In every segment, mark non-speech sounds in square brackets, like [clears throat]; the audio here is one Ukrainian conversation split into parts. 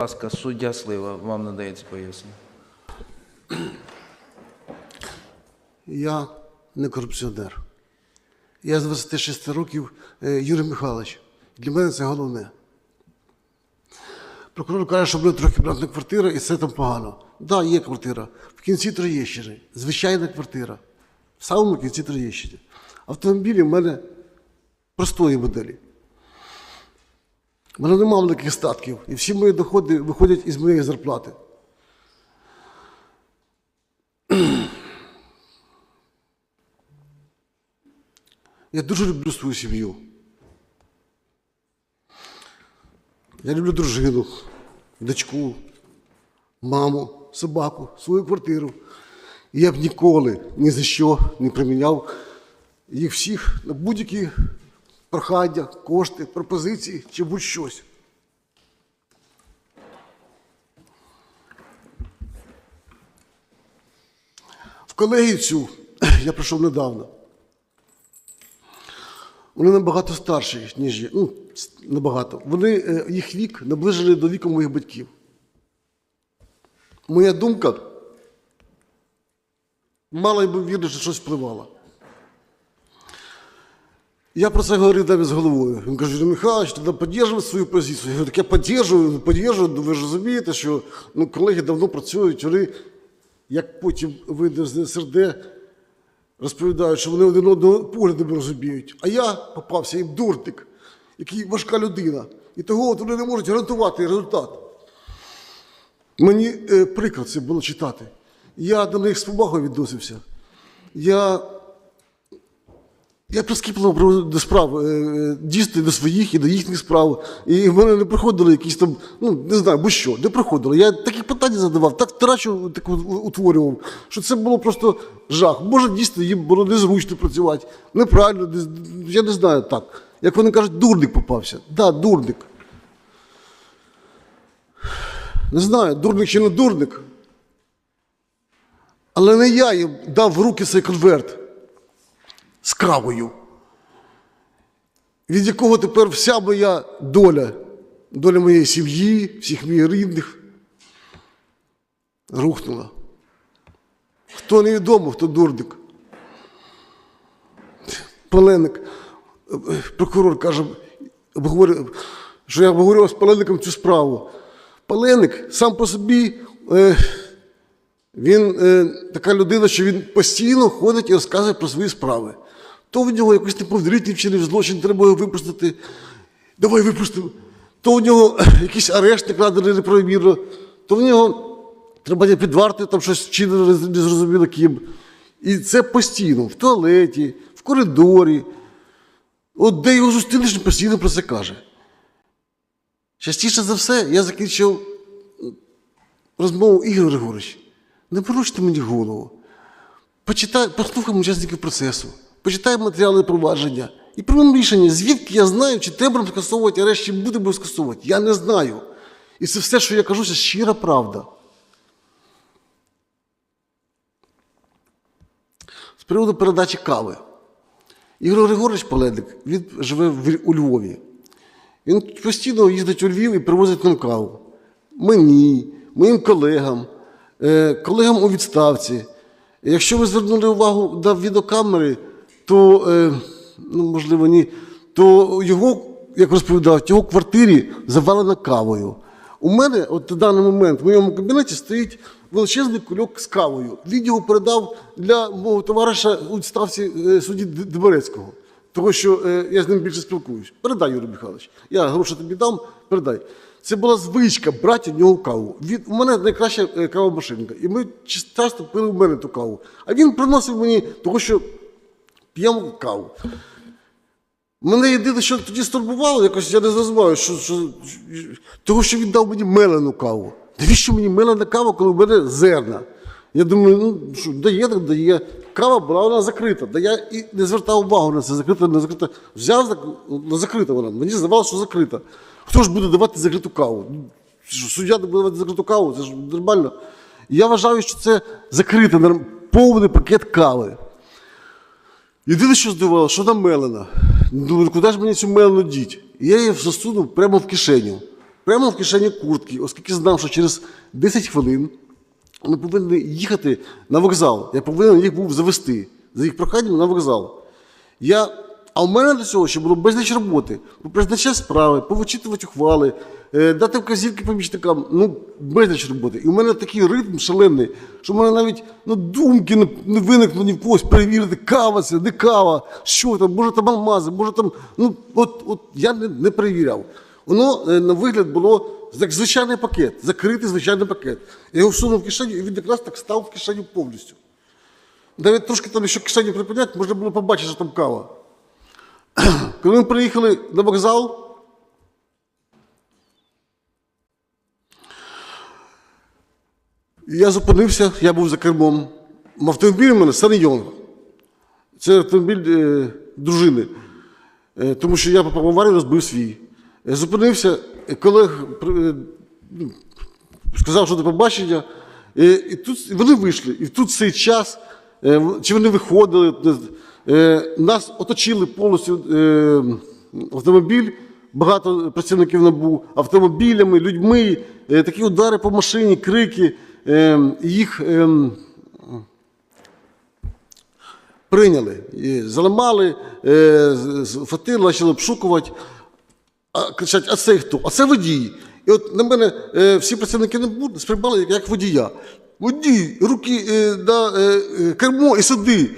ласка, суддя Слива, вам надається пояснення. Я не корупціонер. Я з 26 років е, Юрій Михайлович. Для мене це головне. Прокурор каже, що буде трьохкімнатна квартира і все там погано. Так, да, є квартира. В кінці Троєщини. Звичайна квартира. В самому кінці Троєщини. Автомобілі в мене простої моделі. У мене немає великих статків. І всі мої доходи виходять із моєї зарплати. [clears throat] Я дуже люблю свою сім'ю. Я люблю дружину, дочку, маму, собаку, свою квартиру. І я б ніколи ні за що не приміняв їх всіх на будь-які прохання, кошти, пропозиції чи будь-щось. В колегію цю [clears throat] я прийшов недавно. Вони набагато старші, ніж я. Ну, набагато. Вони, е, їх вік наближений до віку моїх батьків. Моя думка мало ймовірно, що щось впливало. Я про це говорив навіть з головою. Він каже, Юрій Михайлович, тоді підтримуй свою позицію. Я говорю, так я підтримую, підтримую, ну, ви ж розумієте, що ну, колеги давно працюють, вони, як потім вийде з СРД, розповідають, що вони один одного поглядами розуміють. А я попався їм дурник, який важка людина. І того от вони не можуть гарантувати результат. Мені е, прикро це було читати. Я до них з повагою відносився. Я, я прискіпливо про- до справ, е, е, дійсно до своїх і до їхніх справ. І в мене не приходили якісь там, ну не знаю, будь-що, не приходило. Я такі питання задавав, так трачу так утворював, що це було просто жах. Може, дійсно їм було незручно працювати, неправильно, я не знаю так. Як вони кажуть, дурник попався. Так, да, дурник. Не знаю, дурник чи не дурник. Але не я їм дав в руки цей конверт з кавою, від якого тепер вся моя доля, доля моєї сім'ї, всіх моїх рідних рухнула. Хто невідомо, хто дурник. Паленик, прокурор каже, що я обговорював з Палеником цю справу. Паленик сам по собі, е, він е, така людина, що він постійно ходить і розказує про свої справи. То в нього якийсь неповнолітній вчинив злочин, треба його випустити. Давай випустимо. То у нього якийсь арешт накладений неправомірно, то в нього треба під вартою, там щось вчинено незрозуміло ким. І це постійно, в туалеті, в коридорі. От де його зустрінеш, він постійно про це каже. Частіше за все, я закінчив розмову Ігор Григорович. Не поруште мені голову. Почитай, послухаємо учасників процесу, почитай матеріали провадження і приймемо рішення, звідки я знаю, чи треба скасовувати арешт, чи будемо скасовувати. Я не знаю. І це все, що я кажу, це щира правда. З приводу передачі кави. Ігор Григорович Паледик, він живе в- у Львові. Він постійно їздить у Львів і привозить нам каву. Мені, моїм колегам, е, колегам у відставці. Якщо ви звернули увагу на відеокамери, то, е, ну, можливо, ні, то його, як розповідав, його квартирі завалено кавою. У мене, от на даний момент, в моєму кабінеті стоїть величезний кульок з кавою. Він його передав для мого товариша у відставці е, судді Д- Деборецького. Тому що е, я з ним більше спілкуюсь. Передай, Юрій Михайлович. Я гроші тобі дам, передай. Це була звичка брати в нього каву. Він, у мене найкраща е, кавомашинка. І ми часто пили в мене ту каву. А він приносив мені, тому що п'ємо каву. Мене єдине, що тоді стурбувало, якось я не зрозумів, що, що, того, що він дав мені мелену каву. Навіщо мені мелена кава, коли в мене зерна? Я думаю, ну що, дає, так дає. Кава була вона закрита. Да я і не звертав увагу на це, закрита, не закрита. Взяв, так, ну, закрита вона. Мені здавалося, що закрита. Хто ж буде давати закриту каву? Суддя не буде давати закриту каву, це ж нормально. І я вважаю, що це закрита, повний пакет кави. Єдине, що здивувало, що там мелена. Думаю, куди ж мені цю мелену діть? І я її засунув прямо в кишеню. прямо в кишені куртки, оскільки знав, що через 10 хвилин ми повинні їхати на вокзал. Я повинен їх був завести за їх проханням на вокзал. Я, а в мене до цього ще було безліч роботи. Призначати справи, повичитувати ухвали, е, дати вказівки помічникам. Ну, безліч роботи. І в мене такий ритм шалений, що в мене навіть ну, думки не, не виникло ні в когось перевірити, кава це, не кава, що там, може там алмази, може там. Ну, от, от я не, не перевіряв. Воно е, на вигляд було як звичайний пакет, закритий звичайний пакет. Я його всунув в кишеню, і він якраз так став в кишеню повністю. Навіть трошки там ще кишені припиняти, можна було побачити, що там кава. [clears throat] Коли ми приїхали на вокзал, я зупинився, я був за кермом. Автомобіль у мене Сан-Йонг. Це автомобіль е, дружини. Е, тому що я попав в аварію, розбив свій. Я зупинився, е, колег е, ну, сказав, що до побачення. І, і тут вони вийшли. І тут цей час, е, чи вони виходили, е, нас оточили повністю е, автомобіль, багато працівників набув, автомобілями, людьми, е, такі удари по машині, крики. Е, їх е, прийняли, заламали, е, фатили, почали обшукувати. Кричать, а це хто? А це водій. І от на мене е, всі працівники НАБУ сприймали як, водія. Водій, руки е, на е, е, кермо і сиди.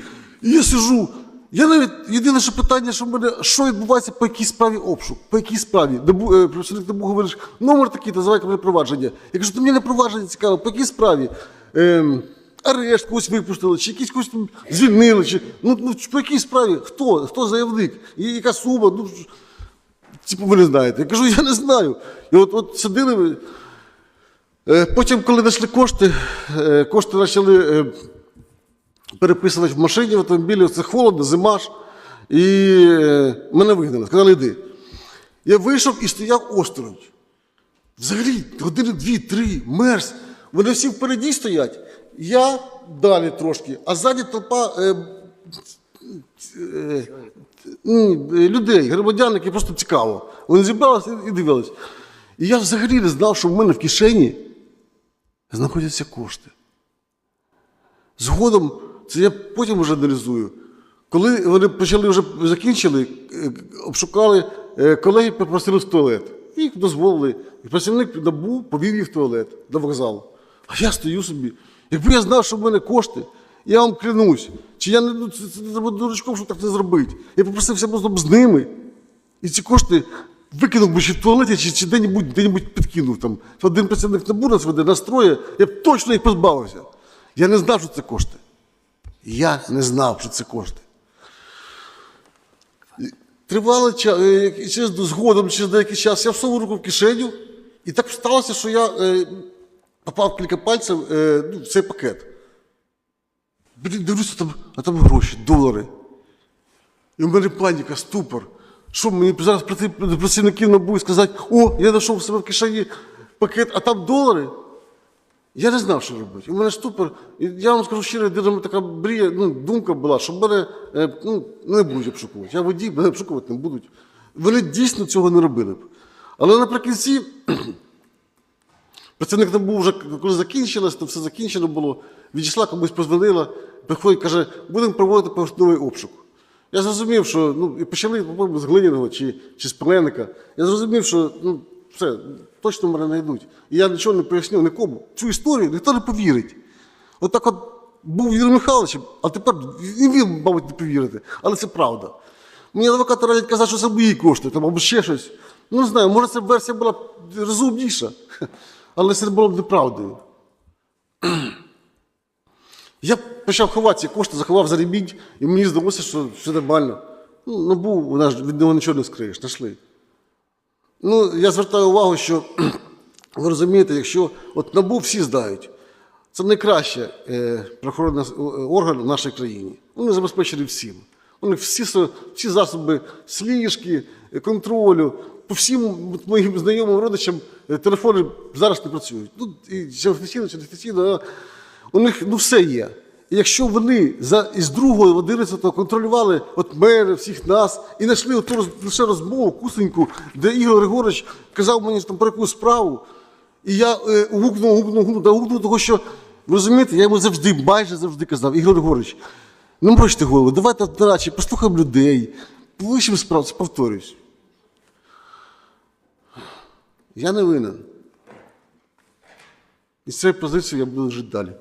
І я сижу. Я навіть єдине, що питання, що в мене, що відбувається по якій справі обшук, по якій справі. Е, працівник НАБУ говорить, номер такий, називайте мене провадження. Я кажу, то мені не провадження цікаво, по якій справі? Ем, арешт когось випустили, чи якісь когось звільнили, чи ну, ну по якій справі? Хто? Хто заявник? І яка сума? Ну, Типу, ви не знаєте. Я кажу, я не знаю. І от, от сидили. Е, Потім, коли знайшли кошти, е, кошти почали переписувати в машині, в автомобілі, це холодно, зима ж. І е, мене вигнали, сказали, йди. Я вийшов і стояв осторонь. Взагалі, години дві-три, мерз. Вони всі впереді стоять. Я далі трошки, а ззаді толпа е, е, е, людей, громадян, які просто цікаво. Вони зібралися і дивились. І я взагалі не знав, що в мене в кишені знаходяться кошти. Згодом, це я потім вже аналізую. Коли вони почали вже закінчили, е, обшукали, е, колеги попросили в туалет. Їх дозволили. І працівник НАБУ повів їх в туалет до вокзалу. А я стою собі. Якби я знав, що в мене кошти, я вам клянусь, чи я не ну, це дурачком, щоб так не зробити. Я попросився просто з ними. І ці кошти викинув би чи в туалеті, чи, чи де-небудь, де-небудь підкинув. Там. Один працівник НАБУ нас веде, настроє, я б точно їх позбавився. Я не знав, що це кошти. Я не знав, що це кошти. Тривало через згодом, через деякий час, я всунув руку в кишеню, і так сталося, що я е, попав кілька пальців е, ну, в цей пакет. Блін, дивлюся, там, а там гроші, долари. І в мене паніка, ступор. Що мені зараз працівників НАБУ і сказати, о, я знайшов в себе в кишені пакет, а там долари. Я не знав, що робити. У мене ступор. І я вам скажу щиро, єдина така мрія, ну, думка була, що мене е, ну, не будуть обшукувати. Я водій, мене обшукувати не будуть. Вони дійсно цього не робили б. Але наприкінці [clears throat] працівник НАБУ вже коли закінчилось, то все закінчено було. Відійшла, комусь позвонила, приходить, каже, будемо проводити поверхневий обшук. Я зрозумів, що ну, і почали, з Глиняного чи, чи з Пеленика. Я зрозумів, що ну, все, точно мене знайдуть. І я нічого не пояснив нікому. Цю історію ніхто не повірить. От так от був Юрій Михайлович, а тепер і він, мабуть, не повірити. Але це правда. Мені адвокати радять казати, що це мої кошти, там, або ще щось. Ну, не знаю, може, ця версія була розумніша, [laughs] але це було б неправдою. [clears throat] Я почав ховати ці кошти, заховав за ремінь, і мені здалося, що все нормально. Ну, вона ж від нього нічого не скриєш, знайшли. Ну, я звертаю увагу, що [clears throat] ви розумієте, якщо от НАБУ всі знають, це найкраще е, правоохоронний орган в нашій країні. Вони забезпечені всім. У них всі, всі засоби сліжки, контролю. По всім моїм знайомим родичам е, телефони зараз не працюють. Ну, і чи офіційно, чи не офіційно, у них ну, все є. Якщо вони за, із другого 11 контролювали от мене, всіх нас, і знайшли оту лише розмову кусеньку, де Ігор Григорович казав мені там про якусь справу, і я е, гукнув, гукнув, гукнув, та гукнув того, що ви розумієте, я йому завжди, майже завжди казав, Ігор Григорович, не морочте голову, давайте радше послухаємо людей, вищим справ, це повторюсь. Я не винен. І з цією позицією я буду жити далі.